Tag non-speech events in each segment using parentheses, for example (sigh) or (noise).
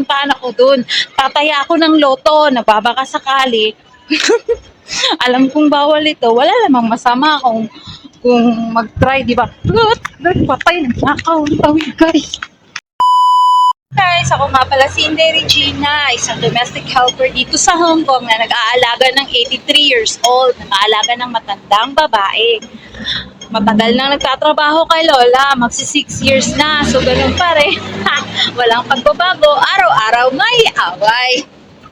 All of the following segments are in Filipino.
puntahan ako dun. Tataya ako ng loto, nababaka sakali. (laughs) Alam kong bawal ito. Wala namang masama kung kung mag-try, di ba? But, but, patay. Ang tawid, guys. Guys, ako nga pala si Inday Regina, isang domestic helper dito sa Hong Kong na nag-aalaga ng 83 years old, nag-aalaga ng matandang babae. Matagal nang nagtatrabaho kay Lola, magsi 6 years na, so ganun pa rin. (laughs) Walang pagbabago, araw-araw may away.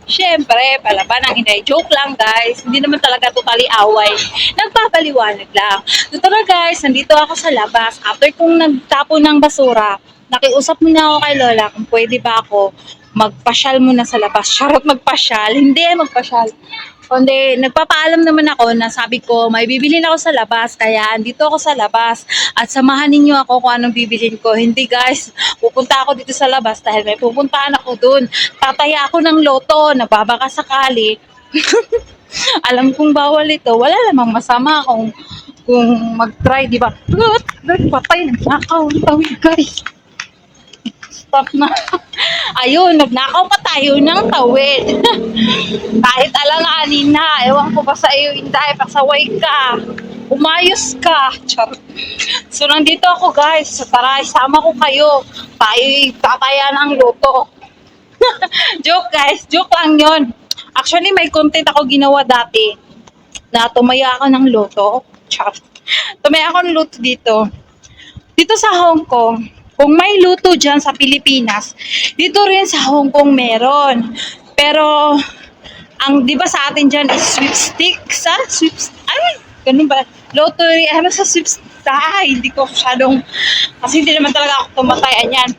Siyempre, palaban ang inay. Joke lang guys, hindi naman talaga totally away. Nagpapaliwanag lang. So tara guys, nandito ako sa labas. After kong nagtapo ng basura, nakiusap muna ako kay Lola kung pwede ba ako magpasyal muna sa labas. (laughs) Charot magpasyal. Hindi magpasyal. Kundi nagpapaalam naman ako na sabi ko may bibilin ako sa labas kaya andito ako sa labas at samahan ninyo ako kung anong bibilin ko. Hindi guys, pupunta ako dito sa labas dahil may pupuntahan ako dun. Tataya ako ng loto, nababaka sakali. (laughs) Alam kong bawal ito. Wala namang masama kung kung mag-try, di ba? Patay, nagnakaw. Ang tawid, guys. Stop na. (laughs) Ayun, nagnakaw pa tayo ng tawid. (laughs) Kahit alanganin na, ewan ko pa sa iyo, Inday, pasaway ka. Umayos ka. Charot. So, nandito ako, guys. So, tara, isama ko kayo. Tayo tataya ng luto. (laughs) joke, guys. Joke lang yon. Actually, may content ako ginawa dati na tumaya ako ng loto. Charot. Tumaya ako ng loto dito. Dito sa Hong Kong, kung may luto dyan sa Pilipinas, dito rin sa Hong Kong meron. Pero, ang di ba sa atin dyan is sweepstick sa sweeps ay ganun ba? Lottery ano sa sweeps ay hindi ko masyadong kasi hindi naman talaga ako tumatayan yan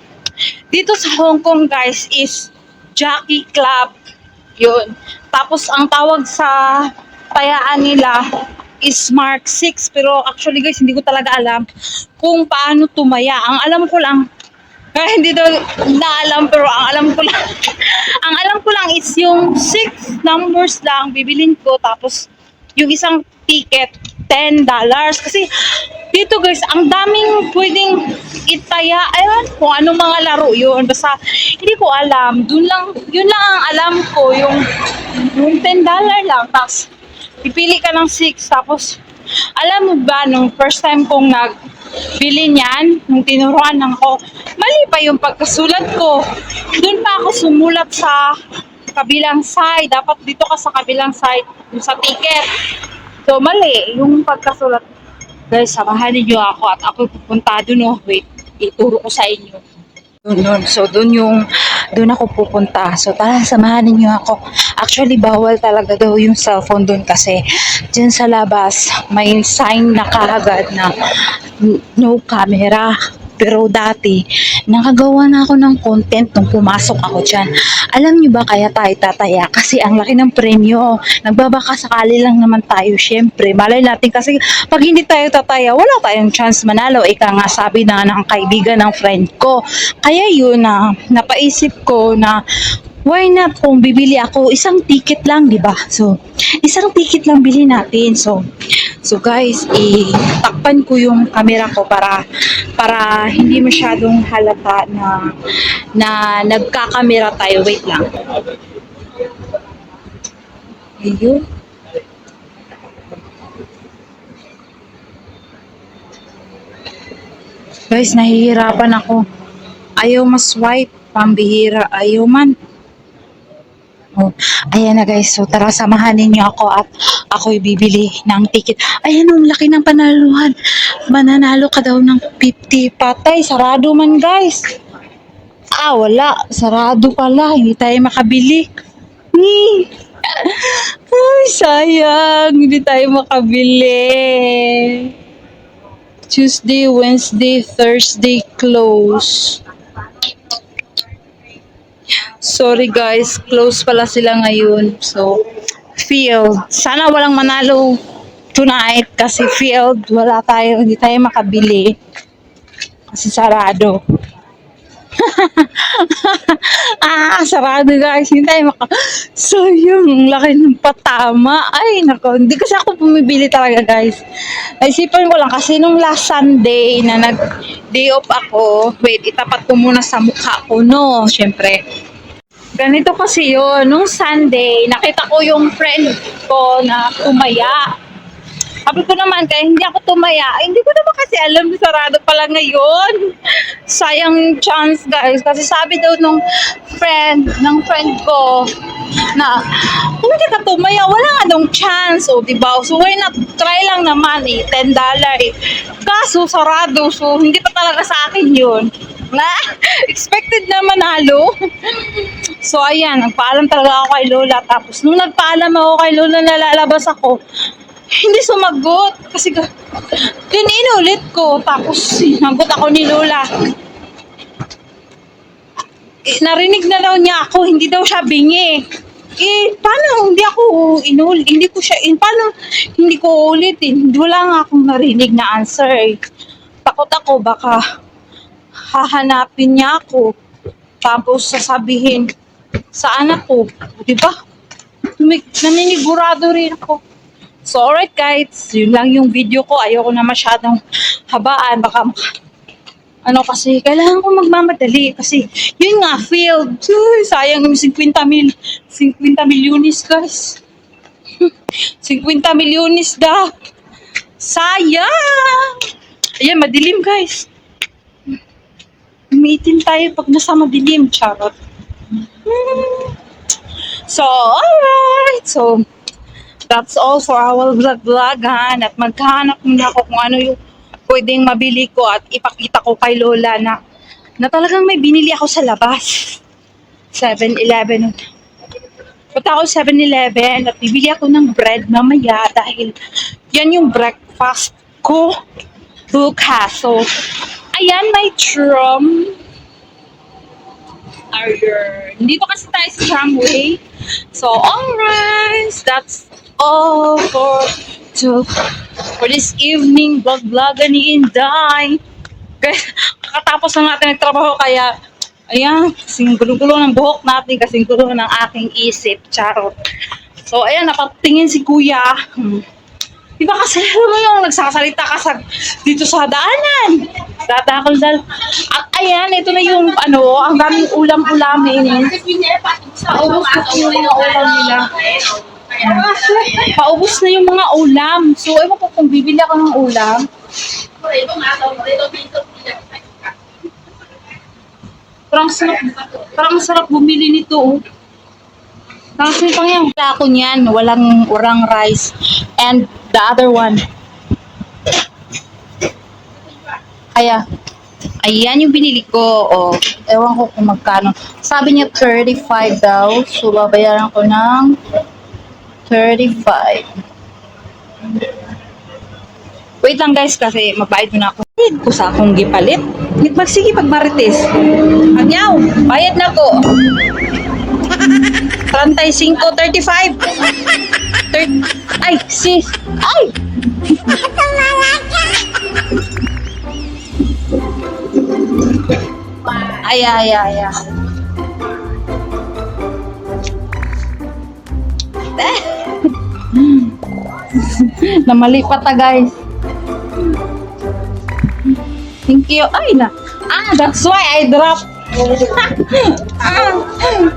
dito sa Hong Kong guys is jockey club yun. Tapos ang tawag sa tayaan nila is Mark 6 pero actually guys hindi ko talaga alam kung paano tumaya. Ang alam ko lang kaya hindi daw na alam pero ang alam ko lang (laughs) ang alam ko lang is yung six numbers lang bibilin ko. Tapos yung isang ticket $10 kasi dito guys ang daming pwedeng itaya. Ayun kung anong mga laro yun. Basta hindi ko alam. Dun lang yun lang ang alam ko. Yung yung $10 lang. Tapos pipili ka ng 6 tapos alam mo ba nung first time kong nag bili niyan, nung tinuruan ng ko, mali pa yung pagkasulat ko. Doon pa ako sumulat sa kabilang side. Dapat dito ka sa kabilang side, yung sa ticket. So, mali yung pagkasulat. Guys, samahan niyo ako at ako pupunta doon. Oh. Wait, ituro ko sa inyo. Doon, doon. So, doon yung, doon ako pupunta. So, tara, samahan niyo ako. Actually, bawal talaga daw yung cellphone doon kasi dyan sa labas, may sign na kaagad na no camera. Pero dati, nakagawa na ako ng content nung pumasok ako dyan. Alam niyo ba kaya tayo tataya? Kasi ang laki ng premyo. Nagbabaka sakali lang naman tayo, syempre. Malay natin kasi pag hindi tayo tataya, wala tayong chance manalo. Ika nga sabi na ng kaibigan ng friend ko. Kaya yun na, napaisip ko na why not kung bibili ako isang ticket lang, di ba? So, isang ticket lang bili natin. So, so guys, itakpan ko yung camera ko para para hindi masyadong halata na na nagkakamera tayo. Wait lang. Ayun. Guys, nahihirapan ako. Ayaw mas swipe. Pambihira. Ayaw man. Oh, ayan na guys. So tara samahan ninyo ako at ako'y bibili ng ticket. Ayan ang laki ng panaluhan. Mananalo ka daw ng 50 patay. Sarado man guys. Ah, wala. Sarado pala. Hindi tayo makabili. Ni. (laughs) Ay, sayang. Hindi tayo makabili. Tuesday, Wednesday, Thursday close. Sorry guys, close pala sila ngayon. So, field. Sana walang manalo tonight kasi field, wala tayo, hindi tayo makabili. Kasi sarado. (laughs) ah, sarado guys. Hindi tayo maka... Sayang, ang laki ng patama. Ay, nako. Hindi kasi ako pumibili talaga guys. Naisipan ko lang kasi nung last Sunday na nag day off ako, wait, itapat ko muna sa mukha ko, no? Siyempre, Ganito kasi yun. Nung Sunday, nakita ko yung friend ko na tumaya. Sabi ko naman, kaya hindi ako tumaya. Ay, hindi ko naman kasi alam, sarado pala ngayon. (laughs) Sayang chance, guys. Kasi sabi daw nung friend, ng friend ko, na kung hindi ka tumaya, wala nga dong chance. O, diba? So, why not? Try lang naman eh. $10 eh. Kaso, sarado. So, hindi pa talaga sa akin yun. Na, expected na manalo. So, ayan, nagpaalam talaga ako kay Lola. Tapos, nung nagpaalam ako kay Lola na lalabas ako, hindi sumagot. Kasi, yun, inulit ko. Tapos, sinagot ako ni Lola. Eh, narinig na daw niya ako, hindi daw siya bingi. Eh, paano hindi ako inul, hindi ko siya, eh, paano hindi ko ulitin? Wala nga akong narinig na answer eh. Takot ako, baka hahanapin niya ako. Tapos sasabihin, saan ako? Di ba? Naninigurado rin ako. So, alright guys, yun lang yung video ko. Ayoko na masyadong habaan. Baka ano kasi, kailangan ko magmamadali kasi yun nga, failed. Uy, sayang yung 50 mil, 50 milyonis guys. (laughs) 50 milyonis daw. Sayang! Ayan, madilim guys. Umiitim tayo pag nasa madilim, charot. Hmm. So, alright. So, that's all for our vlog-vlogan. At maghahanap muna ako kung ano yung pwedeng mabili ko at ipakita ko kay Lola na, na talagang may binili ako sa labas. 7-Eleven. Punta ako sa 7-Eleven at bibili ako ng bread mamaya dahil yan yung breakfast ko bukas. So, ayan my drum. Ayun. Dito kasi tayo sa tramway. So, alright. That's all for to, for this evening vlog vlog ni Inday. Kaya, kakatapos na natin nagtrabaho kaya ayan, kasing gulo-gulo ng buhok natin, kasing gulo ng aking isip. Charot. So, ayan, napatingin si kuya. Hmm. Di ba kasi alam mo yung nagsasalita ka sa, dito sa daanan. Tatakol dal. At ayan, ito na yung ano, ang daming ulam-ulamin. Paubos na yung mga ulam nila. Paubos na yung mga ulam. So, ewan ko kung bibili ako ng ulam. Parang sarap, parang sarap bumili nito. Oh. Kasi pang yung tako niyan, walang urang rice. And the other one. Kaya, ayan yung binili ko. Oh, ewan ko kung magkano. Sabi niya 35 daw. So, babayaran ko ng 35. Wait lang guys kasi magbayad muna ako. Bayad ko sa akong gipalit. Magsige pag marites. Anyaw, bayad na ko. (laughs) 35, 35. Thir- ay, sis. Ay! ay, ay, ay, ay. Namali pa ta, guys. Thank you. Ay, na. Ah, that's why I dropped. (laughs) ah,